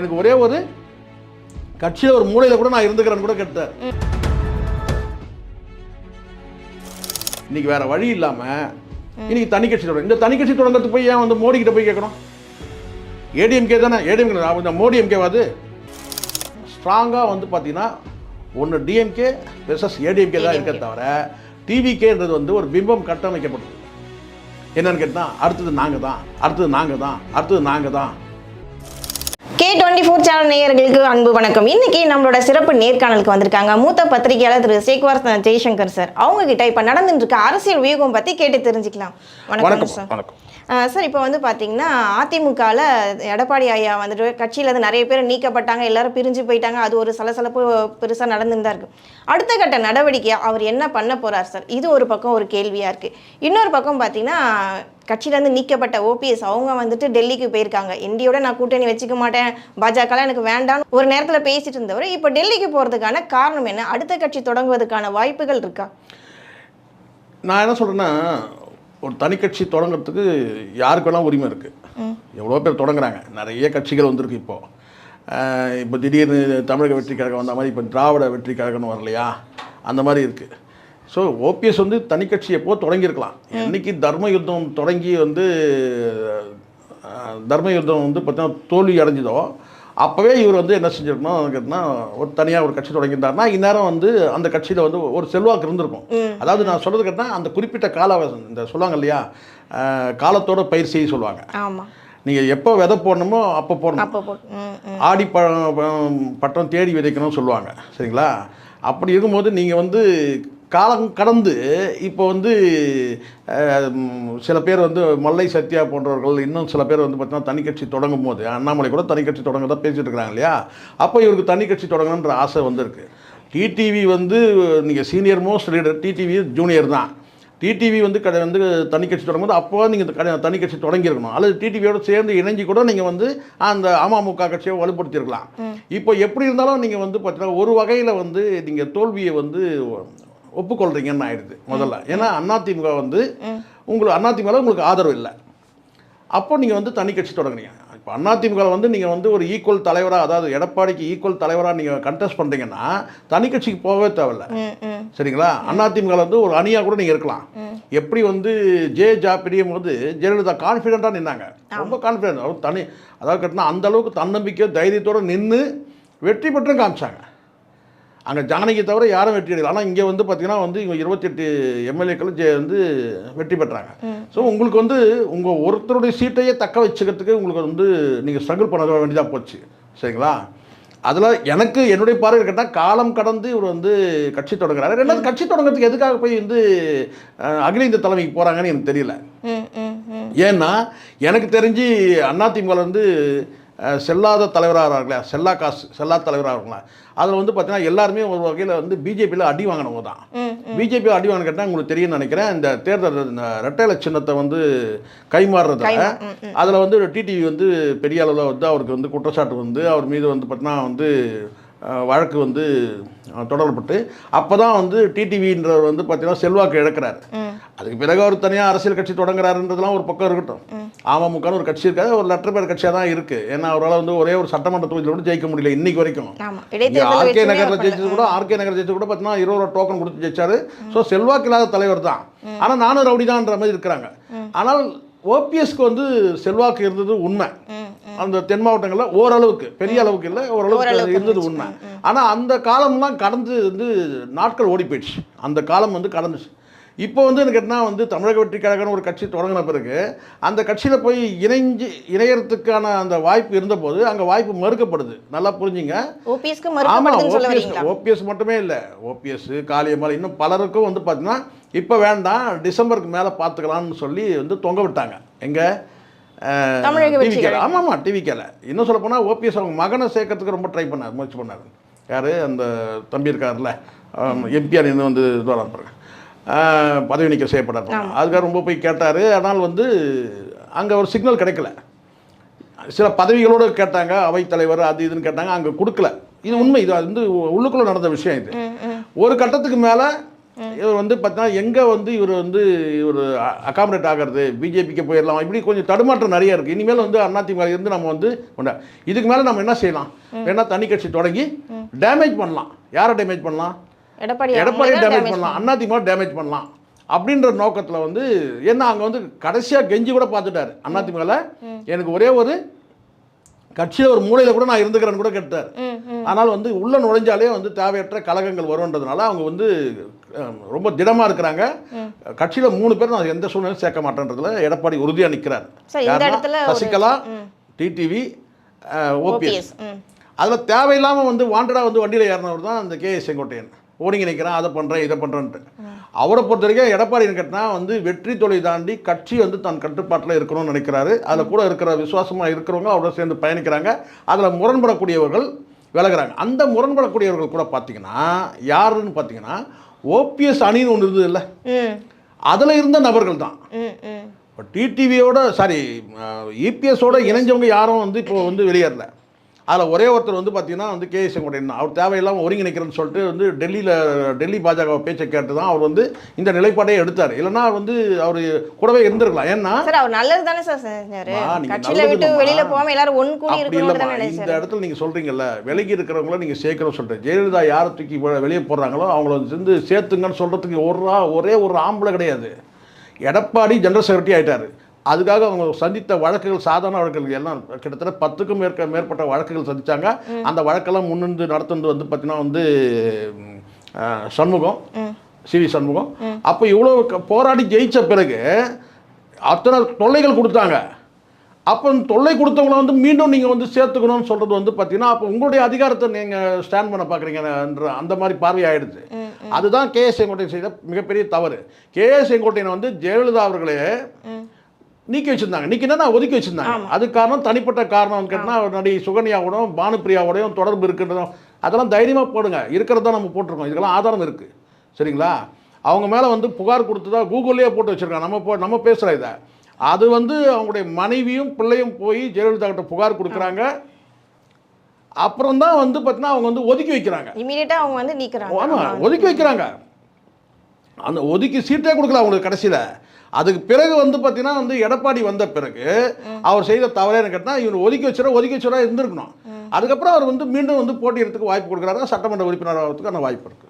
எனக்கு ஒரே ஒரு கட்சியில் ஒரு மூலையில் கூட நான் இருந்துக்கிறேன்னு கூட கேட்டார் இன்னைக்கு வேற வழி இல்லாம இன்னைக்கு தனி கட்சி தொடங்க இந்த தனி கட்சி தொடங்கிறதுக்கு போய் ஏன் வந்து மோடி கிட்ட போய் கேட்கணும்? ஏடிஎம்கே தானே? ஏடிஎம்கே இந்த மோடி எம்கேவாது ஸ்ட்ராங்காக வந்து பார்த்தீங்கன்னா ஒன்று டிஎம்கே வெர்சஸ் ஏடிஎம்கே தான் இருக்க தவிர டிவிகேன்றது வந்து ஒரு பிம்பம் கட்டமைக்கப்பட்டது என்னன்னு கேட்டால் அடுத்தது நாங்கள் தான் அடுத்தது நாங்கள் தான் அடுத்தது நாங்கள் தான் கே டுவெண்ட்டி ஃபோர் சேனல் நேயர்களுக்கு அன்பு வணக்கம். இன்னைக்கு நம்மளோட சிறப்பு நேர்காணலுக்கு வந்திருக்காங்க மூத்த பத்திரிகையாளர் திரு சேக்வார் ஜெய்சங்கர் சார். அவங்க கிட்ட இப்ப நடந்துட்டு இருக்க அரசியல் வியூகம் பத்தி கேட்டு தெரிஞ்சுக்கலாம். வணக்கம் சார். வணக்கம். சார் இப்போ வந்து பார்த்தீங்கன்னா அதிமுகவில் எடப்பாடி ஐயா வந்துட்டு கட்சியிலேருந்து நிறைய பேர் நீக்கப்பட்டாங்க எல்லாரும் பிரிஞ்சு போயிட்டாங்க அது ஒரு சலசலப்பு பெருசாக நடந்துன்னு தான் இருக்கு. அடுத்த கட்ட நடவடிக்கையாக அவர் என்ன பண்ண போகிறார் சார்? இது ஒரு பக்கம் ஒரு கேள்வியாக இருக்குது இன்னொரு பக்கம் பார்த்தீங்கன்னா கட்சியிலேருந்து நீக்கப்பட்ட ஓபிஎஸ் அவங்க வந்துட்டு டெல்லிக்கு போயிருக்காங்க. இந்தியோட நான் கூட்டணி வச்சுக்க மாட்டேன் பாஜகலாம் எனக்கு வேண்டாம்னு ஒரு நேரத்தில் பேசிட்டு இருந்தவர் இப்போ டெல்லிக்கு போகிறதுக்கான காரணம் என்ன? அடுத்த கட்சி தொடங்குவதற்கான வாய்ப்புகள் இருக்கா? நான் என்ன சொல்கிறேன்னா ஒரு தனி கட்சி தொடங்குறதுக்கு யாருக்கு வேணால் உரிமை இருக்குது எவ்வளோ பேர் தொடங்குறாங்க? நிறைய கட்சிகள் வந்திருக்கு இப்போது இப்போ திடீர்னு தமிழக வெற்றி கழகம் வந்த மாதிரி இப்போ திராவிட வெற்றி கழகம்னு வரலையா? அந்த மாதிரி இருக்குது ஸோ ஓபிஎஸ் வந்து தனி கட்சி எப்போ தொடங்கியிருக்கலாம்? என்னைக்கு தர்ம யுத்தம் தொடங்கி வந்து தர்ம யுத்தம் வந்து பார்த்தீங்கன்னா தோல்வி அடைஞ்சதோ அப்போவே இவர் வந்து என்ன செஞ்சிருக்கணும் கேட்டினா ஒரு தனியாக ஒரு கட்சி தொடங்கியிருந்தாருன்னா இந்நேரம் வந்து அந்த கட்சியில் வந்து ஒரு செல்வாக்கு இருந்திருக்கும். அதாவது நான் சொல்கிறது கேட்டால் அந்த குறிப்பிட்ட கால இந்த சொல்லுவாங்க இல்லையா காலத்தோட பயிர் செய்ய சொல்லுவாங்க நீங்கள் எப்போ விதை போடணுமோ அப்போ போடணும். ஆடி ப- பட்டம் தேடி விதைக்கணும்னு சொல்லுவாங்க. சரிங்களா? அப்படி இருக்கும்போது நீங்கள் வந்து காலம் கடந்து இப்போ வந்து சில பேர் வந்து மல்லை சத்யா போன்றவர்கள் இன்னும் சில பேர் வந்து பார்த்தீங்கன்னா தனி கட்சி தொடங்கும் போது அண்ணாமலை கூட தனி கட்சி தொடங்க தான் பேசிட்டு இருக்கிறாங்க இல்லையா? அப்போ இவருக்கு தனி கட்சி தொடங்கணுன்ற ஆசை வந்திருக்கு. டிடிவி வந்து நீங்கள் senior most leader TTV junior தான். டிடிவி வந்து கடை வந்து தனி கட்சி தொடங்கும்போது அப்போ நீங்கள் கடை தனி கட்சி தொடங்கியிருக்கணும். அல்லது டிடிவியோட சேர்ந்து இணைஞ்சு கூட நீங்கள் வந்து அந்த அமமுக கட்சியை வலுப்படுத்தியிருக்கலாம். இப்போ எப்படி இருந்தாலும் நீங்கள் வந்து பார்த்தீங்கன்னா ஒரு வகையில் வந்து நீங்கள் தோல்வியை வந்து ஒப்புக்கொள்றீங்கன்னு ஆயிடுது முதல்ல. ஏன்னா அதிமுக வந்து உங்களுக்கு அதிமுக உங்களுக்கு ஆதரவு இல்லை. அப்போ நீங்கள் வந்து தனி கட்சி தொடங்குறீங்க இப்போ அதிமுக வந்து நீங்கள் வந்து ஒரு ஈக்குவல் தலைவராக அதாவது எடப்பாடிக்கு ஈக்குவல் தலைவராக நீங்கள் கண்டெஸ்ட் பண்ணுறீங்கன்னா தனி கட்சிக்கு போகவே தேவையில்ல. சரிங்களா? அதிமுக வந்து ஒரு அணியாக கூட நீங்கள் இருக்கலாம். எப்படி வந்து ஜே ஜா பிரியும் போது ஜெயலலிதா கான்ஃபிடென்ட்டாக நின்னாங்க? ரொம்ப கான்ஃபிடென்ட் அவர் தனி அதாவது கட்டினா அந்த அளவுக்கு தன்னம்பிக்கை தைரியத்தோடு நின்று வெற்றி பெற்றும் காமிச்சாங்க. அங்கே ஜானகி தவிர யாரும் வெற்றி அடையல. ஆனால் இங்கே வந்து பார்த்தீங்கன்னா வந்து இவங்க இருபத்தெட்டு எம்எல்ஏக்கள் ஜெ வந்து வெற்றி பெற்றாங்க. ஸோ உங்களுக்கு வந்து உங்கள் ஒருத்தருடைய சீட்டையே தக்க வச்சுக்கிறதுக்கு உங்களுக்கு வந்து நீங்கள் ஸ்ட்ரகிள் பண்ண வேண்டியதாக போச்சு. சரிங்களா? அதில் எனக்கு என்னுடைய பார்வை கேட்டால் காலம் கடந்து இவர் வந்து கட்சி தொடங்குறாரு. ரெண்டாவது கட்சி தொடங்குறதுக்கு எதுக்காக போய் வந்து அகில இந்திய தலைமைக்கு போகிறாங்கன்னு எனக்கு தெரியல. ஏன்னா எனக்கு தெரிஞ்சு அதிமுக வந்து செல்லாத தலைவராக இல்லையா செல்லா காசு செல்லா தலைவராக இருக்கலாம் அதில் வந்து பார்த்தீங்கன்னா எல்லாருமே ஒரு வகையில் வந்து பிஜேபியில் அடி வாங்கினவங்க தான் ம். பிஜேபி அடி வாங்கின கேட்டால் உங்களுக்கு தெரியும்னு நினைக்கிறேன். இந்த தேர்தல் இந்த ரெட்டை சின்னத்தை வந்து கைமாறுறதுல. அதில் வந்து டிடிவி வந்து பெரிய அளவில் வந்து அவருக்கு வந்து குற்றச்சாட்டு வந்து அவர் மீது வந்து பார்த்தீங்கன்னா வந்து வழக்கு வந்து தொடரப்பட்டு அப்போ தான் வந்து டிடிவின்றவர் வந்து பார்த்தீங்கன்னா செல்வாக்கு இழக்கிறாரு. அதுக்கு பிறகு அவர் தனியாக அரசியல் கட்சி தொடங்குறாருன்றதுலாம் ஒரு பக்கம் இருக்கட்டும். அமமுகன்னு ஒரு கட்சி இருக்காது ஒரு லெட்டர் பேர் கட்சியாக தான் இருக்குது ஏன்னா அவரால் வந்து ஒரே ஒரு சட்டமன்ற தொகுதியில் கூட ஜெயிக்க முடியல இன்னைக்கு வரைக்கும். ஆர்கே நகரில் ஜெயிச்சது கூட ஆர்கே நகர் ஜெயிச்சது கூட பார்த்தீங்கன்னா இருபது ரூபா டோக்கன் கொடுத்து ஜெயிச்சாரு. ஸோ செல்வாக்கு இல்லாத தலைவர் தான். ஆனால் நானும் ரவுடி தான்ன்ற மாதிரி இருக்கிறாங்க. ஆனால் ஓபிஎஸ்க்கு வந்து செல்வாக்கு இருந்தது உண்மை. அந்த தென் மாவட்டங்களில் ஓரளவுக்கு பெரிய அளவுக்கு இல்லை ஓரளவுக்கு இருந்தது உண்மை. ஆனால் அந்த காலம்லாம் கடந்து வந்து நாட்கள் ஓடி போயிடுச்சு. அந்த காலம் வந்து கடந்துச்சு. இப்போ வந்து எனக்கு என்ன வந்து தமிழக வெற்றி கழகம்னு ஒரு கட்சி தொடங்கின பிறகு அந்த கட்சியில் போய் இணைஞ்சு இணையறதுக்கான அந்த வாய்ப்பு இருந்தபோது அங்கே வாய்ப்பு மறுக்கப்படுது. நல்லா புரிஞ்சுங்க. ஆமாம் ஓபிஎஸ் ஓபிஎஸ் மட்டுமே இல்லை. ஓபிஎஸ் காளியம்மாள் இன்னும் பலருக்கும் வந்து பார்த்தீங்கன்னா இப்போ வேண்டாம் டிசம்பருக்கு மேலே பார்த்துக்கலாம்னு சொல்லி வந்து தொங்க விட்டாங்க. எங்கே? தமிழக டிவிக்கேல. ஆமாம் ஆமாம் டிவிக்கேல இன்னும் சொல்ல போனால் ஓபிஎஸ் அவங்க மகனை சேர்க்கறதுக்கு ரொம்ப ட்ரை பண்ணார் முயற்சி பண்ணார். யார்? அந்த தம்பி இருக்கார்ல எம்பிஆர் இன்னும் வந்து இதுவாக பாருங்க. பதவி நீக்கம் செய்யப்பட்டார் அதுக்காக ரொம்ப போய் கேட்டார். ஆனால் வந்து அங்கே ஒரு சிக்னல் கிடைக்கல. சில பதவிகளோடு கேட்டாங்க. அவைத்தலைவர் அது இதுன்னு கேட்டாங்க. அங்கே கொடுக்கல. இது உண்மை. இது வந்து உள்ளுக்குள்ளே நடந்த விஷயம் இது. ஒரு கட்டத்துக்கு மேலே இவர் வந்து பார்த்தீங்கன்னா எங்கே வந்து இவர் வந்து இவர் அகாமடேட் ஆகிறது பிஜேபிக்கு போயிடலாம் இப்படி கொஞ்சம் தடுமாற்றம் நிறைய இருக்குது இனிமேல் வந்து அதிமுக இருந்து நம்ம வந்து கொண்டா இதுக்கு மேலே நம்ம என்ன செய்யலாம்? வேணா தனி கட்சி தொடங்கி டேமேஜ் பண்ணலாம். யாரை டேமேஜ் பண்ணலாம்? எடப்பாடி எடப்பாடி அவங்கள டேமேஜ் பண்ணலாம். அதிமுக டேமேஜ் பண்ணலாம். அப்படின்ற நோக்கத்தில் வந்து ஏன்னா அங்கே வந்து கடைசியாக கெஞ்சி கூட பார்த்துட்டாரு. அதிமுகவில் எனக்கு ஒரே ஒரு கட்சியில் ஒரு மூலையில் கூட நான் இருந்துக்கிறேன்னு கூட கேட்டார் ஆனால் வந்து உள்ள நுழைஞ்சாலே வந்து தேவையற்ற கலகங்கள் வரும்ன்றதுனால அவங்க வந்து ரொம்ப திடமாக இருக்கிறாங்க. கட்சியில் மூணு பேர் நான் எந்த சூழ்நிலையும் சேர்க்க மாட்டேன்றதுல எடப்பாடி உறுதியாக நிற்கிறார் சசிகலா டிடிவி ஓபிஎஸ் அதில் தேவையில்லாமல் வந்து வாண்டடாக வந்து வண்டியில் ஏறினவர் தான் அந்த கே செங்கோட்டையன். ஓடிங்க நிற்கிறேன் அதை பண்ணுறேன் இதை பண்ணுறேன்ட்டு அவரை பொறுத்த வரைக்கும் எடப்பாடின்னு கேட்டினா வந்து வெற்றி தொலை தாண்டி கட்சி வந்து தன் கட்டுப்பாட்டில் இருக்கணும்னு நினைக்கிறாரு. அதில் கூட இருக்கிற விசுவாசமாக இருக்கிறவங்க அவரோட சேர்ந்து பயணிக்கிறாங்க. அதில் முரண்படக்கூடியவர்கள் விலகுறாங்க. அந்த முரண்படக்கூடியவர்கள் கூட பார்த்தீங்கன்னா யாருன்னு பார்த்தீங்கன்னா ஓபிஎஸ் அணின்னு ஒன்று இருந்தது இல்லை? அதில் இருந்த நபர்கள் தான் இப்போ டிடிவியோட சாரி இபிஎஸோட இணைஞ்சவங்க யாரும் வந்து இப்போ வந்து வெளியேறல. அதில் ஒரே ஒருத்தர் வந்து பார்த்தீங்கன்னா வந்து கே செங்கோட்டையன் தான். அவர் தேவையில்லாமல் ஒருங்கிணைக்கிறேன்னு சொல்லிட்டு வந்து டெல்லியில் டெல்லி பாஜக பேச்சை கேட்டு தான் அவர் வந்து இந்த நிலைப்பாடையே எடுத்தார். இல்லைன்னா வந்து அவர் கூடவே இருந்திருக்கலாம். ஏன்னா அவர் நல்லது தானே சார். வெளியில போகாம எல்லாரும் ஒன் இந்த இடத்துல நீங்கள் சொல்கிறீங்கல்ல விலகி இருக்கிறவங்கள நீங்கள் சேர்க்கணும் சொல்லிட்டு ஜெயலலிதா யாரை தூக்கி வெளியே போடுறாங்களோ அவங்கள வந்து சேர்த்துங்கன்னு சொல்கிறதுக்கு ஒரு ஒரே ஒரு ஆம்பளை கிடையாது. எடப்பாடி ஜெனரல் செக்ரட்டரி ஆயிட்டாரு. அதுக்காக அவங்க சந்தித்த வழக்குகள் சாதாரண வழக்குகள் எல்லாம் கிட்டத்தட்ட பத்துக்கும் மேற்க மேற்பட்ட வழக்குகள் சந்திச்சாங்க. அந்த வழக்கெல்லாம் முன்னிருந்து நடத்துனது வந்து பார்த்தீங்கன்னா வந்து சண்முகம். C V Shanmugam. அப்போ இவ்வளோ போராடி ஜெயிச்ச பிறகு அத்தனை தொல்லைகள் கொடுத்தாங்க. அப்போ தொல்லை கொடுத்தவங்கள வந்து மீண்டும் நீங்கள் வந்து சேர்த்துக்கணும்னு சொல்கிறது வந்து பார்த்தீங்கன்னா அப்போ உங்களுடைய அதிகாரத்தை நீங்கள் ஸ்டாண்ட் பண்ண பார்க்குறீங்கன்ற அந்த மாதிரி பார்வை ஆயிடுச்சு. அதுதான் கே எஸ் செங்கோட்டையன் செய்த மிகப்பெரிய தவறு. கே எஸ் செங்கோட்டையன் வந்து ஜெயலலிதா அவர்களே நீக்கி வச்சிருந்தாங்க. நீக்கினா ஒதுக்கி வச்சிருந்தாங்க. அது காரணம் தனிப்பட்ட காரணம் கேட்டால் நடி சுகன்யாவோடையும் பானுப்பிரியாவோடையும் தொடர்பு இருக்குன்றதும் அதெல்லாம் தைரியமாக போடுங்க. இருக்கிறது தான் நம்ம போட்டிருக்கோம். இதுக்கெல்லாம் ஆதாரம் இருக்குது சரிங்களா? அவங்க மேலே வந்து புகார் கொடுத்ததா கூகுள்லேயே போட்டு வச்சுருக்காங்க. நம்ம போ நம்ம பேசுகிற இதை. அது வந்து அவங்களுடைய மனைவியும் பிள்ளையும் போய் ஜெயலலிதா கிட்ட புகார் கொடுக்குறாங்க. அப்புறம் தான் வந்து பார்த்தீங்கன்னா அவங்க வந்து ஒதுக்கி வைக்கிறாங்க. இமீடியட்டா அவங்க வந்து நீக்குறாங்க. ஆமாம் ஒதுக்கி வைக்கிறாங்க. அந்த ஒதுக்கி சீட்டே கொடுக்கல அவங்களுக்கு கடைசியில். அதுக்கு பிறகு வந்து பார்த்தீங்கன்னா வந்து எடப்பாடி வந்த பிறகு அவர் செய்த தவறேன்னு கேட்டால் இவர் ஒதுக்கி வச்சுரா ஒதுக்கி வச்சுரா இருந்திருக்கணும். அதுக்கப்புறம் அவர் வந்து மீண்டும் வந்து போட்டியிடறதுக்கு வாய்ப்பு கொடுக்குறாரு சட்டமன்ற உறுப்பினர் ஆகிறதுக்கான வாய்ப்பு இருக்கு.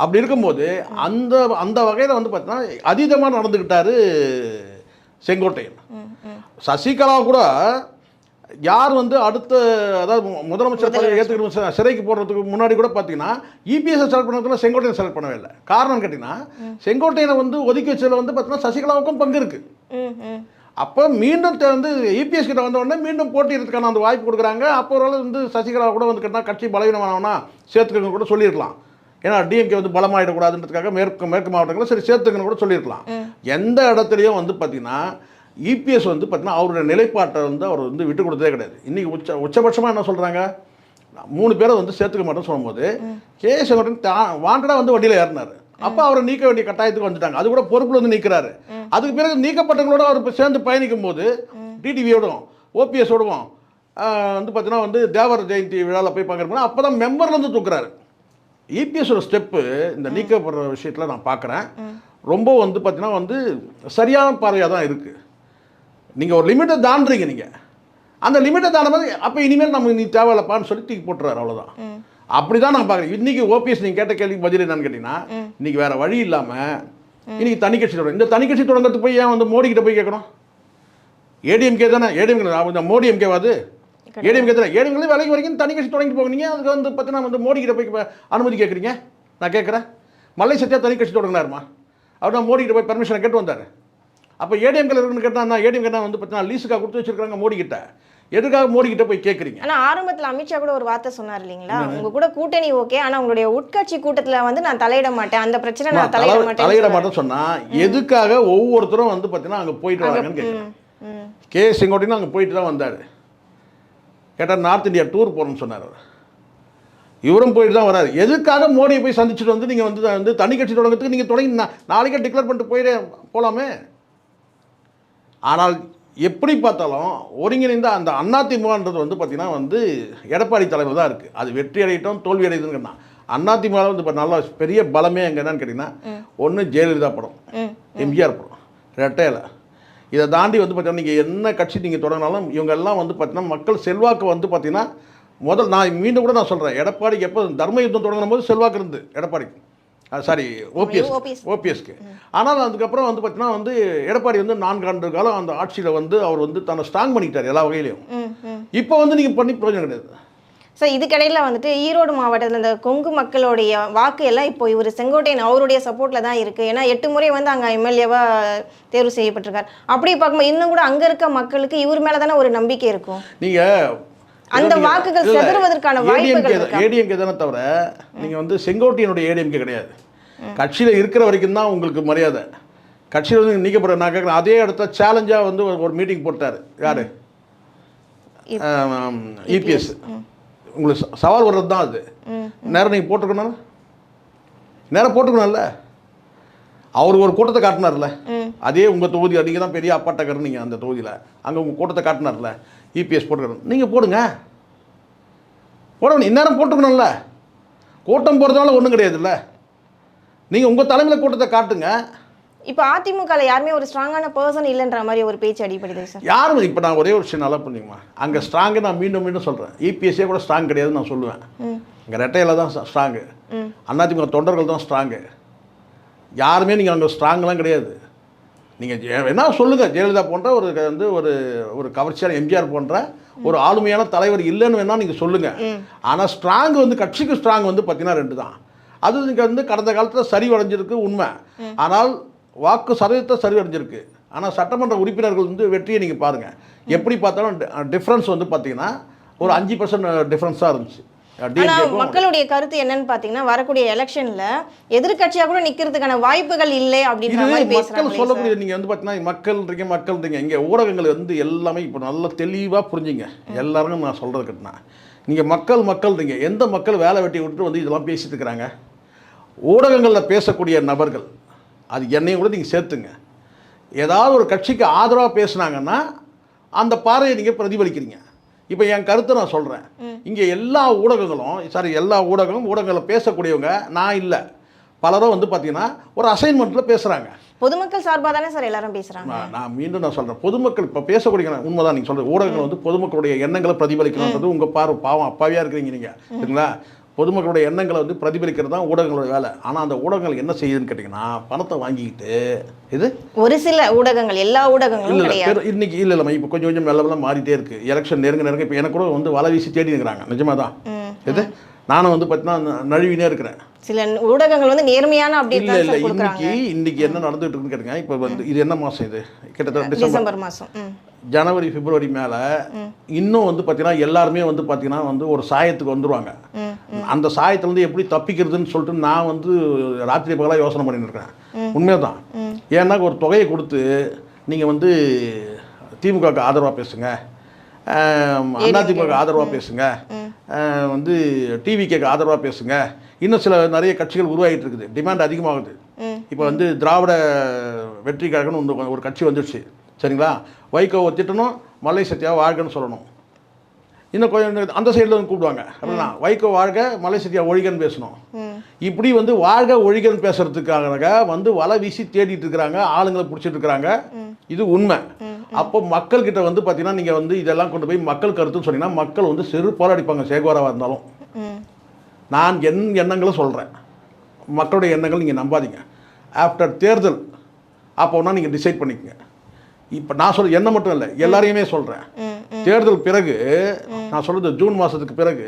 அப்படி இருக்கும்போது அந்த அந்த வகையில் வந்து பார்த்தீங்கன்னா அதீதமாக நடந்துக்கிட்டாரு செங்கோட்டையன். சசிகலா கூட யார் வந்து அடுத்த அதாவது முதலமைச்சர் பதவி ஏற்றுக்கணும் ச- சிறைக்கு போடுறதுக்கு முன்னாடி கூட பார்த்தீங்கன்னா இபிஎஸ் செலக்ட் பண்ணதுல செங்கோட்டையன் செலக்ட் பண்ணவே இல்லை. காரணம் கேட்டிங்கன்னா செங்கோட்டையனை வந்து ஒதுக்கி வச்சதில் வந்து பார்த்தீங்கன்னா சசிகலாவுக்கும் பங்கு இருக்குது அப்போ மீண்டும் வந்து இபிஎஸ் கிட்ட வந்த உடனே மீண்டும் போட்டியிடறதுக்கான அந்த வாய்ப்பு கொடுக்குறாங்க. அப்போ ஒரு வந்து சசிகலா கூட வந்து கேட்டால் கட்சி பலவீனமானவனா சேர்த்துக்கங்க கூட சொல்லியிருக்கலாம். ஏன்னா டிஎம்கே வந்து பலமாயிடக்கூடாதுன்றதுக்காக மேற்கு மேற்கு மாவட்டங்களில் சரி சேர்த்துக்கன்னு கூட சொல்லியிருக்கலாம். எந்த இடத்துலையும் வந்து பார்த்தீங்கன்னா இபிஎஸ் வந்து பார்த்தீங்கன்னா அவருடைய நிலைப்பாட்டை வந்து அவர் வந்து விட்டு கொடுத்ததே கிடையாது. இன்றைக்கி உச்ச உச்சபட்சமாக என்ன சொல்கிறாங்க மூணு பேரை வந்து சேர்த்துக்க மாட்டேன்னு சொல்லும்போது கே செங்கோட்டன் வாண்டடாக வந்து வண்டியில் ஏறினார். அப்போ அவரை நீக்க வேண்டிய கட்டாயத்துக்கு வந்துட்டாங்க. அது கூட பொறுப்பில் வந்து நிற்கிறாரு அதுக்கு பிறகு நீக்கப்பட்டவங்களோட அவர் சேர்ந்து பயணிக்கும் போது டிடிவியோடும் விடுவோம் வந்து பார்த்தீங்கன்னா வந்து தேவர் ஜெயந்தி விழாவில் போய் பார்க்குறோம்னா அப்போ தான் மெம்பர்லேருந்து தூக்குறாரு. இபிஎஸோட ஸ்டெப்பு இந்த நீக்கப்படுற விஷயத்தில் நான் பார்க்குறேன் ரொம்ப வந்து பார்த்தீங்கன்னா வந்து சரியான பார்வையாக தான் இருக்குது நீங்கள் ஒரு லிமிட்டை தாண்டுறீங்க நீங்கள் அந்த லிமிட்டை தாண்டும்போது அப்போ இனிமேல் நம்ம நீ தேவையில்லப்பான்னு சொல்லி தூக்கி போட்டுறாரு அவ்வளோதான் அப்படி தான் நான் பார்க்குறேன். இன்றைக்கி ஓபிஎஸ் நீங்கள் கேட்ட கேள்விக்கு பதில் என்னன்னு கேட்டிங்கன்னா இன்றைக்கி வேறு வழி இல்லாமல் இன்றைக்கி தனி கட்சி தொடங்க இந்த தனி கட்சி தொடங்கிறதுக்கு போய் ஏன் வந்து மோடி கிட்ட போய் கேட்கணும்? ஏடிஎம்கே தானே? ஏடிஎம்கே மோடி எம்கேவாது ஏடிஎம்கே தானே? ஏடிஎம்கே வேலைக்கு வரைக்கும் தனி கட்சி தொடங்கிட்டு போகிறீங்க அதுக்கு வந்து பார்த்தீங்கன்னா வந்து மோடி கிட்ட போய் அனுமதி கேட்குறீங்க? நான் கேட்குறேன். மல்லை சத்யா தனி கட்சி தொடங்கினாருமா? அவர் தான் மோடி கிட்ட போய் பர்மிஷனை கேட்டு வந்தார். அப்போ ஏடிஎம்கே இருக்குன்னு கேட்டால் நான் ஏடிஎம்கே வந்து பார்த்தீங்கன்னா லீஸுக்காக கொடுத்து வச்சிருக்காங்க மோடி கிட்ட. எதுக்காக மோடி கிட்ட போய் கேட்குறீங்க ஆனா ஆரம்பத்துல அமித்ஷா கூட ஒரு வார்த்தை சொன்னார் இல்லைங்களா? உங்க கூட கூட்டணி ஓகே ஆனா உங்களுடைய உட்கட்சி கூட்டத்துல வந்து நான் தலையிட மாட்டேன். அந்த பிரச்சனை நான் தலையிட தலை- மாட்டேன் தலையிட மாட்டேன்னு சொன்னா எதுக்காக ஒவ்வொருத்தரும் வந்து பார்த்தீங்கன்னா அங்கே போயிட்டு வராங்கன்னு கேட்குறேன் கே. செங்கோட்டையும் அங்கே போயிட்டு தான் வந்தார். கேட்டால் நார்த் இந்தியா டூர் போகிறோம்னு சொன்னார் அவர். இவரும் போயிட்டு தான் வராரு. எதுக்காக மோடியை போய் சந்திச்சுட்டு வந்து நீங்கள் வந்து வந்து தனி கட்சி தொடங்கிறதுக்கு நீங்கள் தொடங்கி நாளைக்கே டிக்ளேர் பண்ணிட்டு போயிடே போகலாமே ஆனால் எப்படி பார்த்தாலும் ஒருங்கிணைந்த அந்த அதிமுகன்றது வந்து பார்த்திங்கன்னா வந்து எடப்பாடி தலைவர் தான் இருக்குது அது வெற்றி அடையட்டும் தோல்வி அடையுதுன்னு அதிமுக வந்து இப்போ நல்லா பெரிய பலமே எங்கே என்னன்னு கேட்டிங்கன்னா ஒன்று ஜெயலலிதா படம் எம்ஜிஆர் படம் ரெட்டையில இதை தாண்டி வந்து பார்த்தீங்கன்னா நீங்கள் என்ன கட்சி நீங்கள் தொடங்கினாலும் இவங்க எல்லாம் வந்து பார்த்தீங்கன்னா மக்கள் செல்வாக்கு வந்து பார்த்தீங்கன்னா முதல் நான் மீண்டும் கூட நான் சொல்கிறேன் எடப்பாடிக்கு எப்போ தர்ம யுத்தம் தொடங்கின போது செல்வாக்கு இருந்து எடப்பாடிக்கு. Sorry OPS. ஓபிஎஸ்க்கு ஆனால் அதுக்கப்புறம் வந்து பார்த்தீங்கன்னா வந்து எடப்பாடி வந்து நான்கு ஆண்டு காலம் அந்த ஆட்சியில் வந்து அவர் வந்து தன்னை ஸ்ட்ராங் பண்ணிக்கிட்டார் எல்லா வகையிலையும். இப்போ வந்து நீங்கள் பண்ணி பிரயோஜனம் கிடையாது. சார் இதுக்கடையில் வந்துட்டு ஈரோடு மாவட்டத்தில் இந்த கொங்கு மக்களுடைய வாக்கு எல்லாம் இப்போ இவர் செங்கோட்டையன் அவருடைய சப்போர்ட்டில் தான் இருக்குது ஏன்னா எட்டு முறை வந்து அங்கே எம்எல்ஏவாக தேர்வு செய்யப்பட்டிருக்கார். அப்படி பார்க்கும்போது இன்னும் கூட அங்கே இருக்க மக்களுக்கு இவர் மேலே தானே ஒரு நம்பிக்கை இருக்கும்? நீங்கள் அந்த வாக்குகள் சிதறுவதற்கான வாய்ப்புகள்? ஏடிஎம்கே தானே தவிர நீங்கள் வந்து செங்கோட்டையனுடைய ஏடிஎம்கே கிடையாது. கட்சியில் இருக்கிற வரைக்கும் தான் உங்களுக்கு மரியாதை. கட்சியில் வந்து நீக்கப்படுற நான் கேட்குறேன் அதே இடத்த சேலஞ்சாக வந்து ஒரு- மீட்டிங் போட்டார். யார்? இபிஎஸ் உங்களுக்கு சவால் வர்றது தான் அது. நேரம் நீங்கள் போட்டிருக்கணும் நேரம் போட்டிருக்கணும்ல? அவர் ஒரு கூட்டத்தை காட்டினார்ல. அதே உங்கள் தொகுதி நீங்கள் தான் பெரிய அப்பாட்டக்கர் நீங்கள் அந்த தொகுதியில். அங்கே உங்கள் கூட்டத்தை காட்டினார்ல. இபிஎஸ் போட்டுக்கணும் நீங்கள் போடுங்க. போடணும். இந்நேரம் போட்டுக்கணும்ல. கூட்டம் போகிறதுனால ஒன்றும் கிடையாதுல்ல. நீங்கள் உங்கள் தலைமையில் கூட்டத்தை காட்டுங்க. இப்போ அதிமுகவில் யாருமே ஒரு ஸ்ட்ராங்கான பர்சன் இல்லைன்ற மாதிரி ஒரு பேச்சு அடிப்படுது சார். யாரும் இப்போ நான் ஒரே ஒரு விஷயம் நல்லா பண்ணிங்கம்மா அங்கே ஸ்ட்ராங்கு நான் மீண்டும் மீண்டும் சொல்கிறேன் இபிஎஸ்ஸே கூட ஸ்ட்ராங் கிடையாதுன்னு நான் சொல்லுவேன். இங்கே ரெட்டையில் தான் ஸ்ட்ராங்கு அதிமுக தொண்டர்கள் தான் ஸ்ட்ராங்கு யாருமே நீங்கள் அங்கே ஸ்ட்ராங்லாம் கிடையாது. நீங்கள் என்ன சொல்லுங்கள் ஜெயலலிதா போன்ற ஒரு வந்து ஒரு ஒரு கவர்ச்சியான எம்ஜிஆர் போன்ற ஒரு ஆளுமையான தலைவர் இல்லைன்னு வேணால் நீங்கள் சொல்லுங்கள் ஆனால் ஸ்ட்ராங் வந்து கட்சிக்கு ஸ்ட்ராங் வந்து பார்த்தீங்கன்னா ரெண்டு தான். அது இங்கே வந்து கடந்த காலத்தில் சரிவடைஞ்சிருக்கு உண்மை. ஆனால் வாக்கு சதவீதத்தை சரிவடைஞ்சிருக்கு ஆனால் சட்டமன்ற உறுப்பினர்கள் வந்து வெற்றியை நீங்கள் பாருங்கள் எப்படி பார்த்தாலும் டிஃப்ரென்ஸ் வந்து பார்த்தீங்கன்னா ஒரு அஞ்சு பர்சன்ட் டிஃப்ரென்ஸாக இருந்துச்சு. மக்களுடைய கருத்து என்னன்னு பாத்தீங்கன்னா வரக்கூடிய எலெக்ஷன்ல எதிர்க்கட்சியா கூட நிக்கிறதுக்கான வாய்ப்புகள் இல்லை அப்படின்ற மாதிரி மக்கள் சொல்லக்கூடிய நீங்கள் வந்து பார்த்தீங்கன்னா மக்கள்ன்றீங்க மக்கள்ன்றீங்க. இங்கே ஊடகங்கள் வந்து எல்லாமே இப்போ நல்லா தெளிவாக புரிஞ்சுங்க. எல்லாரும் நான் சொல்கிறது கட்டினா. நீங்கள் மக்கள் மக்கள்ன்றீங்க. எந்த மக்கள் வேலை வெட்டி விட்டுட்டு வந்து இதெல்லாம் பேசிட்டு இருக்கிறாங்க? ஊடகங்களில் பேசக்கூடிய நபர்கள் அது என்னையும் கூட நீங்கள் சேர்த்துங்க. ஏதாவது ஒரு கட்சிக்கு ஆதரவாக பேசுனாங்கன்னா அந்த பார்வையை நீங்கள் பிரதிபலிக்கிறீங்க. இப்போ என் கருத்தை நான் சொல்கிறேன் இங்கே எல்லா ஊடகங்களும் சாரி எல்லா ஊடகங்களும் ஊடகங்களில் பேசக்கூடியவங்க நான் இல்லை. பலரும் வந்து பார்த்தீங்கன்னா ஒரு அசைன்மெண்ட்டில் பேசுகிறாங்க பொதுமக்கள் சார்பா தானே சார் எல்லாரும் பேசுறாங்க? நான் நான் மீண்டும் நான் சொல்கிறேன் பொதுமக்கள் இப்போ பேசக்கூடிய உண்மைதான் நீங்கள் சொல்கிற ஊடகங்கள் வந்து பொதுமக்களுடைய எண்ணங்களை பிரதிபலிக்கணுன்றது உங்கள் பார்வை. பாவம் அப்பாவியாக இருக்கிறீங்க நீங்கள் சரிங்களா? பொதுமக்களுடைய எண்ணங்களை வந்து பிரதிபலிக்கிறது தான் ஊடகங்களோட வேலை. ஆனால் அந்த ஊடகங்கள் என்ன செய்யுதுன்னு கேட்டிங்கன்னா பணத்தை வாங்கிக்கிட்டு இது? ஒரு சில ஊடகங்கள் எல்லா ஊடகங்களும் இல்லை இல்லை இன்னைக்கு இல்லை இல்லைம்மா இப்போ கொஞ்சம் கொஞ்சம் மெல்ல மாறிட்டே இருக்குது எலெக்ஷன் நெருங்க நெருங்க இப்போ எனக்கு கூட வந்து வலை வீசி தேடி இருக்கிறாங்க நிஜமாக தான். இது நானும் வந்து பார்த்தீங்கன்னா நழுவினே இருக்கிறேன். சில ஊடகங்கள் வந்து நேர்மையான அப்டேட் இல்லை இல்லை இன்னைக்கு இன்னைக்கு என்ன நடந்துட்டு இருக்குன்னு கேட்டுங்க இப்போ வந்து இது என்ன மாதம் இது? கிட்டத்தட்ட டிசம்பர். டிசம்பர் மாசம். ம். ஜனவரி பிப்ரவரி மேலே இன்னும் வந்து பார்த்தீங்கன்னா எல்லாருமே வந்து பார்த்தீங்கன்னா வந்து ஒரு சாயத்துக்கு வந்துருவாங்க. அந்த சாயத்துலேருந்து எப்படி தப்பிக்கிறதுன்னு சொல்லிட்டு நான் வந்து ராத்திரி பகலாக யோசனை பண்ணிட்டு இருக்கேன் உண்மைதான். ஏன்னா ஒரு தொகையை கொடுத்து நீங்கள் வந்து திமுகவுக்கு ஆதரவாக பேசுங்க. அதிமுக ஆதரவாக பேசுங்க. வந்து டிவிகேக்கு ஆதரவாக பேசுங்க. இன்னும் சில நிறைய கட்சிகள் உருவாகிட்டு இருக்குது. டிமாண்ட் அதிகமாகுது. இப்போ வந்து திராவிட வெற்றி கழகம்னு ஒரு கட்சி வந்துடுச்சு. சரிங்களா? வைகோவை திட்டணும் மல்லை சத்யா வாழ்கன்னு சொல்லணும். இன்னும் கொஞ்சம் அந்த சைடில் வந்து கூப்பிடுவாங்க. அப்படின்னா வைகோ வாழ்க மலை சத்யா ஒழிகன்னு பேசணும் இப்படி வந்து வாழ்க ஒழிகன்னு பேசுறதுக்காக வந்து வலை வீசி தேடிட்டு இருக்கிறாங்க ஆளுங்களை பிடிச்சிட்டு இருக்கிறாங்க. இது உண்மை. அப்போ மக்கள்கிட்ட வந்து பார்த்தீங்கன்னா நீங்கள் வந்து இதெல்லாம் கொண்டு போய் மக்கள் கருத்துன்னு சொன்னீங்கன்னா மக்கள் வந்து செருப்பால் அடிப்பாங்க சேகோராவாக இருந்தாலும். நான் என் எண்ணங்களை சொல்கிறேன் மக்களுடைய எண்ணங்கள் நீங்கள் நம்பாதீங்க. ஆஃப்டர் தேர்தல் அப்போனா நீங்கள் டிசைட் பண்ணிக்கங்க. இப்போ நான் சொல்ல என்ன மட்டும் இல்லை எல்லாரையுமே சொல்கிறேன் தேர்தல் பிறகு நான் சொல்றது ஜூன் மாதத்துக்கு பிறகு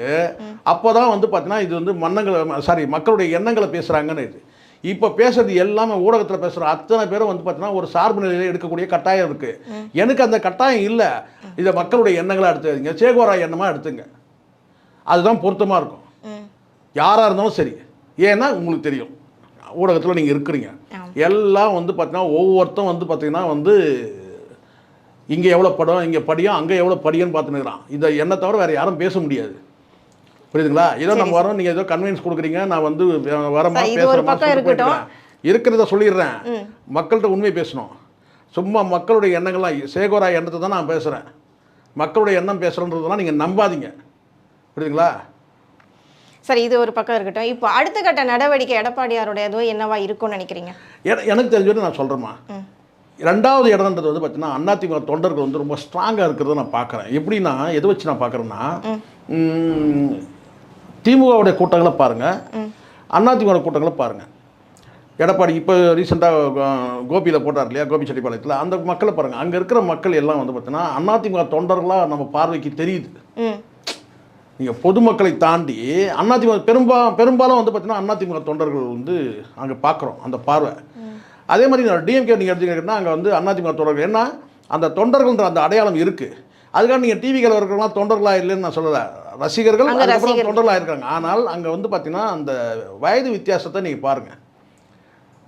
அப்போ தான் வந்து பார்த்தீங்கன்னா இது வந்து மன்னங்களை சாரி மக்களுடைய எண்ணங்களை பேசுகிறாங்கன்னு இது. இப்போ பேசுறது எல்லாமே ஊடகத்தில் பேசுகிற அத்தனை பேரும் வந்து பார்த்தீங்கன்னா ஒரு சார்பு நிலையில் எடுக்கக்கூடிய கட்டாயம் இருக்குது எனக்கு அந்த கட்டாயம் இல்லை. இதை மக்களுடைய எண்ணங்களை எடுத்துங்க சேகோரா எண்ணமாக எடுத்துங்க. அதுதான் பொருத்தமாக இருக்கும். யாராக இருந்தாலும் சரி. ஏன்னா உங்களுக்கு தெரியும். ஊடகத்தில் நீங்கள் இருக்கிறீங்க. எல்லாம் வந்து பார்த்தீங்கன்னா ஒவ்வொருத்தரும் வந்து பார்த்தீங்கன்னா வந்து இங்கே எவ்வளோ படம் இங்கே படியும் அங்கே எவ்வளோ படியன்னு பார்த்துனுக்குறான் இதை என்ன தவிர வேறு யாரும் பேச முடியாது. புரியுதுங்களா? ஏதோ நம்ம வரோம் நீங்கள் ஏதோ கன்வீன்ஸ் கொடுக்குறீங்க நான் வந்து வரமா சரி, இது ஒரு பேசுகிறேன் பக்கம் இருக்கட்டும். இருக்கிறத சொல்லிடுறேன். மக்கள்கிட்ட உண்மை பேசணும். சும்மா மக்களுடைய எண்ணங்கள்லாம் சேகோரா எண்ணத்தை தான் நான் பேசுகிறேன் மக்களுடைய எண்ணம் பேசுகிறன்றதெல்லாம் நீங்கள் நம்பாதீங்க. புரியுதுங்களா? சரி இது ஒரு பக்கம் இருக்கட்டும். இப்போ அடுத்த கட்ட நடவடிக்கை எடப்பாடியாருடையதோ என்னவா இருக்கும்னு நினைக்கிறீங்க? என- எனக்கு தெரிஞ்சது நான் சொல்கிறேம்மா ரெண்டாவது இடம்ன்றது வந்து பார்த்தீங்கன்னா அதிமுக தொண்டர்கள் வந்து ரொம்ப ஸ்ட்ராங்காக இருக்கிறத நான் பார்க்குறேன். எப்படின்னா எதை வச்சு நான் பார்க்குறேன்னா திமுகவுடைய கூட்டங்களை பாருங்கள் அதிமுக கூட்டங்களை பாருங்கள் எடப்பாடி இப்போ ரீசெண்டாக கோபியில் போட்டார் இல்லையா கோபி செட்டிப்பாளையத்தில் அந்த மக்களை பாருங்கள் அங்கே இருக்கிற மக்கள் எல்லாம் வந்து பார்த்தீங்கன்னா அதிமுக தொண்டர்களாக நம்ம பார்வைக்கு தெரியுது. நீங்கள் பொதுமக்களை தாண்டி அதிமுக பெரும்பா பெரும்பாலும் வந்து பார்த்தீங்கன்னா அதிமுக தொண்டர்கள் வந்து அங்கே பார்க்குறோம் அந்த பார்வை. அதே மாதிரி டிஎம்கே நீங்கள் எடுத்துக்கிட்டீங்கன்னா அங்கே வந்து அதிமுக தொண்டர்கள் ஏன்னா அந்த தொண்டர்கள்ன்ற அந்த அடையாளம் இருக்குது அதுக்காக நீங்கள் டிவிகள் இருக்கிறவங்களாம் தொண்டர்களாக இல்லைன்னு நான் சொல்லலை. ரசிகர்கள் அதுக்கப்புறம். தொண்டர்களாக இருக்காங்க. ஆனால் அங்கே வந்து பார்த்தீங்கன்னா அந்த வயது வித்தியாசத்தை நீங்கள் பாருங்கள்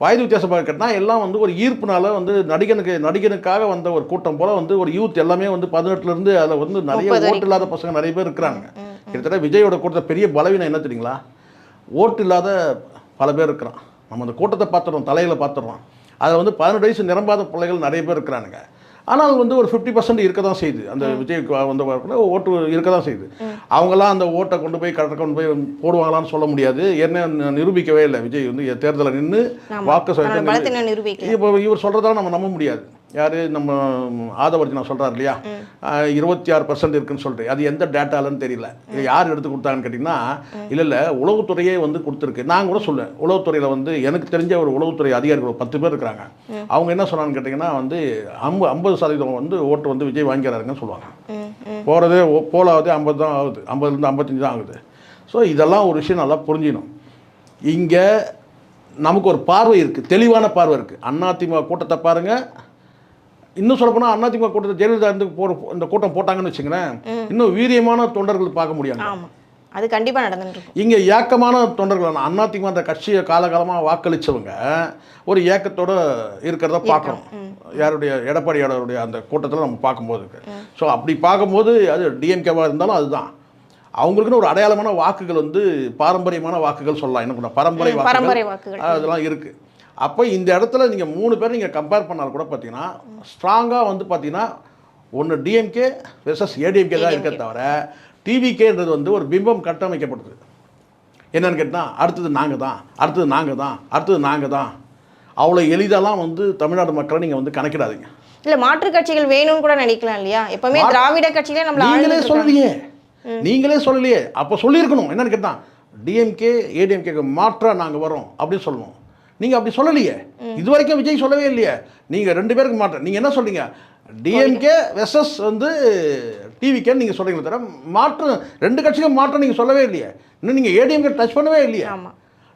வயது வித்தியாசம் கேட்டால் எல்லாம் வந்து ஒரு ஈர்ப்புனால வந்து நடிகனுக்கு நடிகனுக்காக வந்த ஒரு கூட்டம் போல வந்து ஒரு யூத் எல்லாமே வந்து பதினெட்டுலேருந்து அதில் வந்து நிறைய ஓட்டு இல்லாத பசங்க நிறைய பேர் இருக்கிறாங்க கிட்டத்தட்ட விஜயோட கூட்டத்தை பெரிய பலவீனம் என்ன தெரியுங்களா? ஓட்டு இல்லாத பல பேர் இருக்கிறான். நம்ம அந்த கூட்டத்தை பார்த்துடுறோம் தலையில் பார்த்துடுறோம். அதில் வந்து பதினெட்டு வயசு நிரம்பாத பிள்ளைகள் நிறைய பேர் இருக்கிறானுங்க. ஆனால் வந்து ஒரு ஃபிஃப்டி பர்சன்ட் இருக்க தான் செய்யுது. அந்த விஜய்க்கு வந்த ஓட்டு இருக்க தான் செய்யுது அவங்களாம் அந்த ஓட்டை கொண்டு போய் கரெக்டாக கொண்டு போய் போடுவாங்களான்னு சொல்ல முடியாது. என்ன நிரூபிக்கவே இல்லை. விஜய் வந்து தேர்தலில் நின்று. வாக்கு இப்போ இவர் சொல்கிறதால நம்ம நம்ப முடியாது. யார்? நம்ம ஆதவர்ஜனா சொல்கிறார் இல்லையா? இருபத்தி ஆறு பர்சன்ட் இருக்குன்னு சொல்லிட்டு அது எந்த டேட்டாலன்னு தெரியல. இது யார் எடுத்து கொடுத்தாங்கன்னு கேட்டிங்கன்னா இல்லை இல்லை உளவுத்துறையே வந்து கொடுத்துருக்கு. நான் கூட சொல்லுவேன் உளவுத்துறையில் வந்து எனக்கு தெரிஞ்ச ஒரு உளவுத்துறை அதிகாரிகள் ஒரு பத்து பேர் இருக்கிறாங்க. அவங்க என்ன சொன்னாங்கன்னு கேட்டிங்கன்னா வந்து ஐம்பது ஐம்பது சதவீதம் வந்து ஓட்டு வந்து விஜய் வாங்கிறாருங்கன்னு சொல்லுவாங்க. போகிறதே போலாவது ஐம்பது தான் ஆகுது. ஐம்பதுலேருந்து ஐம்பத்தஞ்சு தான் ஆகுது. ஸோ இதெல்லாம் ஒரு விஷயம் நல்லா புரிஞ்சிக்கணும். இங்கே நமக்கு ஒரு பார்வை இருக்குது தெளிவான பார்வை இருக்குது அதிமுக கூட்டத்தை பாருங்கள் இன்னும் சொல்லப்போனால் அதிமுக கூட்டத்தை ஜெயலலிதா இருந்து போகிற இந்த கூட்டம் போட்டாங்கன்னு வச்சுங்களேன் இன்னும் வீரியமான தொண்டர்கள் பார்க்க முடியாது. அது கண்டிப்பா நடந்துட்டு இங்கே ஏக்கமான தொண்டர்கள் அதிமுக அந்த கட்சியை காலகாலமாக வாக்களித்தவங்க ஒரு ஏக்கத்தோட இருக்கிறத பார்க்குறோம் யாருடைய எடப்பாடியாளருடைய அந்த கூட்டத்தில் நம்ம பார்க்கும்போது. ஸோ அப்படி பார்க்கும்போது அது டிஎம்கேவாக இருந்தாலும் அதுதான். அவங்களுக்குன்னு ஒரு அடையாளமான வாக்குகள் வந்து பாரம்பரியமான வாக்குகள் சொல்லலாம். என்ன பரம்பரை வாக்குகள். அதெல்லாம் இருக்குது அப்போ இந்த இடத்துல நீங்கள் மூணு பேர் நீங்கள் கம்பேர் பண்ணால் கூட பார்த்தீங்கன்னா ஸ்ட்ராங்காக வந்து பார்த்தீங்கன்னா ஒன்று டிஎம்கே வெர்சஸ் ஏடிஎம்கே தான் இருக்க தவிர டிவிகேன்றது வந்து ஒரு பிம்பம் கட்டமைக்கப்படுது. என்னன்னு கேட்டால் அடுத்தது நாங்கள் தான் அடுத்தது நாங்கள் தான் அடுத்தது நாங்கள் தான். அவ்வளோ எளிதெல்லாம் வந்து தமிழ்நாடு மக்களை நீங்கள் வந்து கணக்கிடாதீங்க. இல்ல மாற்று கட்சிகள் வேணும்னு கூட நினைக்கலாம் இல்லையா? எப்பவுமே திராவிட கட்சிகளே நம்மள நீங்களே. சொல்லலையே நீங்களே சொல்லலையே. அப்போ சொல்லியிருக்கணும். என்னன்னு கேட்டான் டிஎம்கே ஏடிஎம்கேக்கு மாற்றா நாங்கள் வரோம் அப்படின்னு சொல்லணும் நீங்கள் அப்படி சொல்லலையே. இது வரைக்கும் விஜய் சொல்லவே இல்லையே. நீங்கள் ரெண்டு பேருக்கு மாற்றம். நீங்கள் என்ன சொல்றீங்க? டிஎம்கே வெர்சஸ் வந்து டிவிகேன்னு நீங்கள் சொல்கிறீங்களே தவிர மாற்றம் ரெண்டு கட்சிக்கும் மாற்றம் நீங்கள் சொல்லவே இல்லையே. இன்னும் நீங்கள் ஏடிஎம்கே டச் பண்ணவே இல்லையே.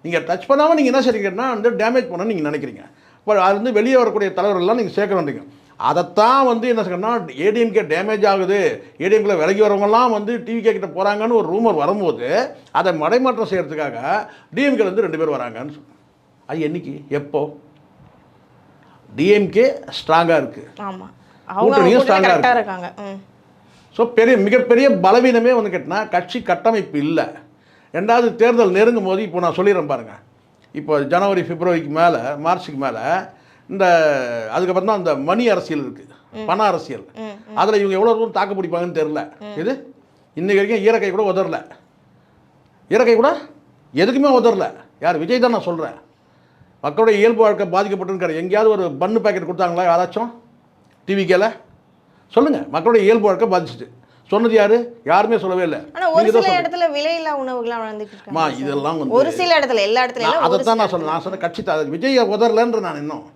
நீங்கள் டச் பண்ணாமல் நீங்கள் என்ன செய்றீங்கன்னா வந்து டேமேஜ் பண்ணணும்னு நீங்கள் நினைக்கிறீங்க. இப்போ அது வந்து வெளியே வரக்கூடிய தலைவர்கள்லாம் நீங்கள் சேர்க்கணுன்றீங்க அதைத்தான் வந்து என்ன செய்யணும்னா ஏடிஎம்கே டேமேஜ் ஆகுது. ஏடிஎம்கேல விலகி வரவங்கலாம் வந்து டிவிகே கிட்ட போகிறாங்கன்னு ஒரு ரூமர் வரும்போது அதை மடைமாற்றம் செய்கிறதுக்காக டிஎம்கே வந்து ரெண்டு பேர் வராங்கன்னு சொல்லு. அது என்னைக்கு? எப்போ? டிஎம்கே ஸ்ட்ராங்காக இருக்குது கூட்டணியும் கரெக்டா இருக்காங்க. ஸோ பெரிய மிகப்பெரிய பலவீனமே வந்து கேட்டினா கட்சி கட்டமைப்பு இல்லை. ரெண்டாவது தேர்தல் நெருங்கும் போது இப்போ நான் சொல்லிடுறேன் பாருங்கள் இப்போ ஜனவரி பிப்ரவரிக்கு மேலே மார்ச்சுக்கு மேலே இந்த அதுக்கப்புறம் தான் அந்த மணி அரசியல் இருக்குது பண அரசியல். அதில் இவங்க எவ்வளோ தூரம் தாக்கு பிடிப்பாங்கன்னு தெரில இது இன்னைக்கு வரைக்கும் ஈரக்கை கூட உதறல. ஈரக்கை கூட எதுக்குமே உதறல. யார்? விஜய் தான் நான் சொல்கிறேன் மக்களுடைய இயல்பு வாழ்க்கை பாதிக்கப்பட்டிருக்காரு எங்கேயாவது ஒரு பன்னு பாக்கெட் கொடுத்தாங்களா? யாராச்சும்? டிவிக்கேல சொல்லுங்கள் மக்களுடைய இயல்பு வாழ்க்கை பாதிச்சுட்டு. சொன்னது யாரு? யாருமே சொல்லவே இல்லை. ஒரு தான் சில. இடத்துல விலையில்லா உணவுகள்லாம் வளர்ந்துட்டு இதெல்லாம். வந்து- ஒரு சில இடத்துல எல்லா இடத்துல அதைத்தான் சில நான் சொன்னேன். நான் சொன்ன கட்சி விஜய் உதறலன்ற நான் இன்னும்.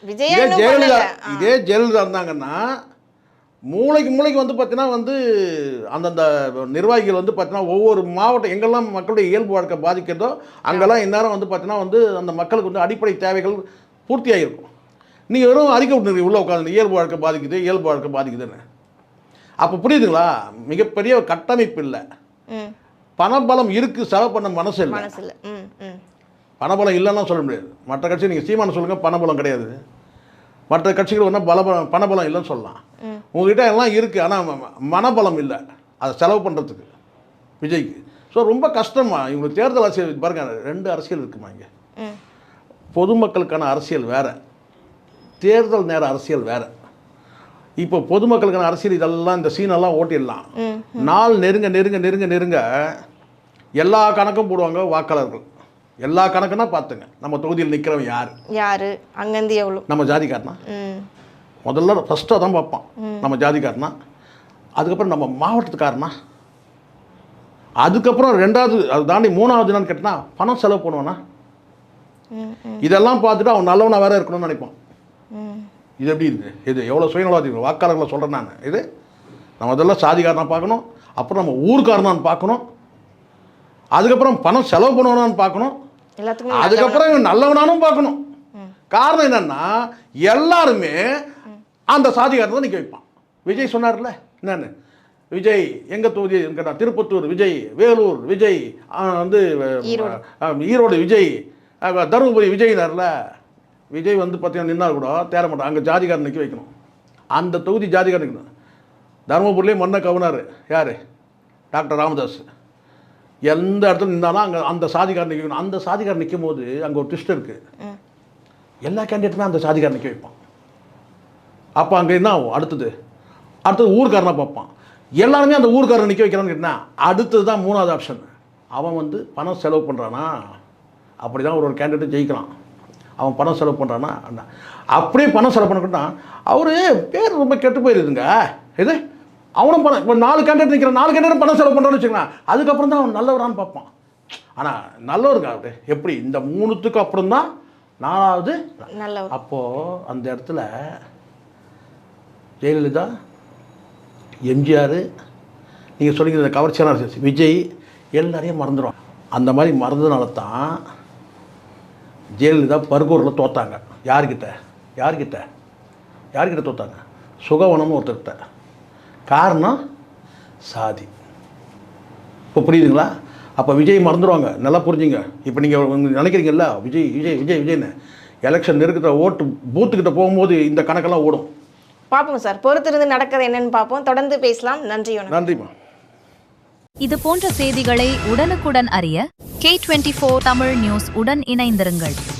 விஜயா ஜெயலலிதா. இதே ஜெயலலிதா இருந்தாங்கன்னா மூளைக்கு மூளைக்கு வந்து பார்த்தீங்கன்னா வந்து அந்தந்த நிர்வாகிகள் வந்து பார்த்தீங்கன்னா ஒவ்வொரு மாவட்டம் எங்கெல்லாம் மக்களுடைய இயல்பு வாழ்க்கை பாதிக்கிறதோ அங்கெல்லாம் இந்நேரம் வந்து பார்த்தீங்கன்னா வந்து அந்த மக்களுக்கு வந்து அடிப்படை தேவைகள் பூர்த்தி ஆகிருக்கும் நீங்கள் வெறும் அறிக்கை விட்டுருக்கீங்க உள்ளே உட்காந்து இயல்பு வாழ்க்கை பாதிக்குது இயல்பு வாழ்க்கை பாதிக்குதுன்னு. அப்போ புரியுதுங்களா? மிகப்பெரிய கட்டமைப்பு இல்லை. பணபலம் இருக்குது செலவு பண்ண மனசு இல்லை. பணபலம் இல்லைன்னா சொல்ல முடியாது. மற்ற கட்சி நீங்கள் சீமான சொல்லுங்கள் பணபலம் கிடையாது. மற்ற கட்சிகள் ஒன்றா பலபலம் பணபலம் இல்லைன்னு சொல்லலாம். உங்ககிட்ட எல்லாம் இருக்குது ஆனால் மனபலம் இல்லை. அதை செலவு பண்ணுறதுக்கு விஜய்க்கு. ஸோ ரொம்ப கஷ்டமா இவங்களுக்கு தேர்தல் அரசியல் பாருங்க ரெண்டு அரசியல் இருக்குமா இங்கே? பொதுமக்களுக்கான அரசியல் வேற. தேர்தல் நேர அரசியல் வேற. இப்போ பொதுமக்களுக்கான அரசியல் இதெல்லாம் இந்த சீனெல்லாம் ஓட்டிடலாம். நாள் நெருங்க நெருங்க நெருங்க நெருங்க எல்லா கணக்கும் போடுவாங்க வாக்காளர்கள். எல்லா கணக்குன்னா பார்த்துங்க நம்ம தொகுதியில் நிற்கிறவன் யார்? யாரு? அங்கேருந்து எவ்வளோ? நம்ம ஜாதிக்காரனா? முதல்ல ஃபஸ்ட்டு அதான் பார்ப்பான். நம்ம ஜாதிக்காரனா. அதுக்கப்புறம் நம்ம மாவட்டத்துக்காரனா. அதுக்கப்புறம் ரெண்டாவது அது தாண்டி மூணாவது என்னன்னு கேட்டனா பணம் செலவு பண்ணுவானா? இதெல்லாம் பார்த்துட்டு அவன் நல்லவனா வேற இருக்கணும்னு நினைப்பான். இது எப்படி இருக்கு இது எவ்வளோ சுயநலவாதி? வாக்காளர்களை சொல்கிறேன் நான். இது நம்ம முதல்ல சாதிக்காரனா பார்க்கணும் அப்புறம் நம்ம ஊர்க்காரனான்னு பார்க்கணும் அதுக்கப்புறம் பணம் செலவு பண்ணுவானான்னு பார்க்கணும் அதுக்கப்புறம் இவன் நல்லவனானும் பார்க்கணும். காரணம் என்னன்னா எல்லாருமே அந்த சாதிகாரத்தை நிற்க வைப்பான் விஜய் சொன்னார்ல என்னன்னு? விஜய் எங்க தொகுதி கேட்டா திருப்பத்தூர் விஜய் வேலூர் விஜய் வந்து ஈரோடு. விஜய் தருமபுரி விஜய்னார்ல விஜய் வந்து பார்த்தீங்கன்னா நின்னால் கூட தேர மாட்டான் அங்கே ஜாதிகாரன் நிற்க வைக்கணும். அந்த தொகுதி ஜாதிகாரன் நிற்கணும் தருமபுரியிலே மண்ணை கவுனார். யார்? டாக்டர் ராமதாஸ் எந்த இடத்துல நின்னாலும் அங்கே அந்த சாதிகாரன் நிற்கணும் அந்த சாதிகாரன் நிற்கும் போது அங்கே ஒரு ட்விஸ்ட் இருக்குது எல்லா கேண்டிடேட்டுமே அந்த சாதிகாரன் நிற்க வைப்பான். அப்போ அங்கே என்ன ஆகும்? அடுத்தது. அடுத்தது ஊர்க்காரனை பார்ப்பான். எல்லாருமே அந்த ஊர்க்காரன் நிற்க வைக்கிறான்னு கேட்டா அடுத்தது தான் மூணாவது ஆப்ஷன் அவன் வந்து பணம் செலவு பண்ணுறானா அப்படி தான் ஒரு ஒரு கேண்டிடேட் ஜெயிக்கலாம் அவன் பணம் செலவு பண்ணுறானா அண்ணா. அப்படியே பணம் செலவு பண்ணக்கிட்டா அவர் பேர் ரொம்ப கெட்டு போயிருதுங்க. இது? அவனும் பணம் இப்போ நாலு கேண்டிடேட் நிற்கிற நாலு கேண்டிடேட் பணம் செலவு பண்ணுறான்னு வச்சுக்கலாம் அதுக்கப்புறம் தான் அவன் நல்லவரான்னு பார்ப்பான். ஆனால் நல்லவருங்க அவரு. எப்படி? இந்த மூணுத்துக்கு அப்புறம் தான் நாலாவது நல்லவர். அப்போது அந்த இடத்துல ஜெயலலிதா எம்ஜிஆர் நீங்கள் சொல்லிங்க இந்த கவர்ச்சியான அரசியல் விஜய் எல்லாரையும் மறந்துடும் அந்த மாதிரி மறந்ததுனால தான் ஜெயலலிதா பர்கூரில் தோத்தாங்க. யார்கிட்ட? யார்கிட்ட? யார்கிட்ட தோத்தாங்க? சுகவனம்னு ஒருத்தர்கிட்ட. காரணம் சாதி. இப்போ புரியுதுங்களா? அப்போ விஜய் மறந்துடுவாங்க நல்லா புரிஞ்சுங்க. இப்போ நீங்கள் நினைக்கிறீங்கல்ல விஜய் விஜய் விஜய் விஜய்னு. எலெக்ஷன் நெருக்கிட்ட ஓட்டு பூத்துக்கிட்ட போகும்போது இந்த கணக்கெல்லாம் ஓடும். பார்ப்போம் சார். பொறுத்திருந்து நடக்கிறது என்னன்னு பார்ப்போம். தொடர்ந்து பேசலாம். நன்றி நன்றிம்மா. இது போன்ற செய்திகளை உடனுக்குடன் அறிய K24 தமிழ் நியூஸ் உடன் இணைந்திருங்கள்.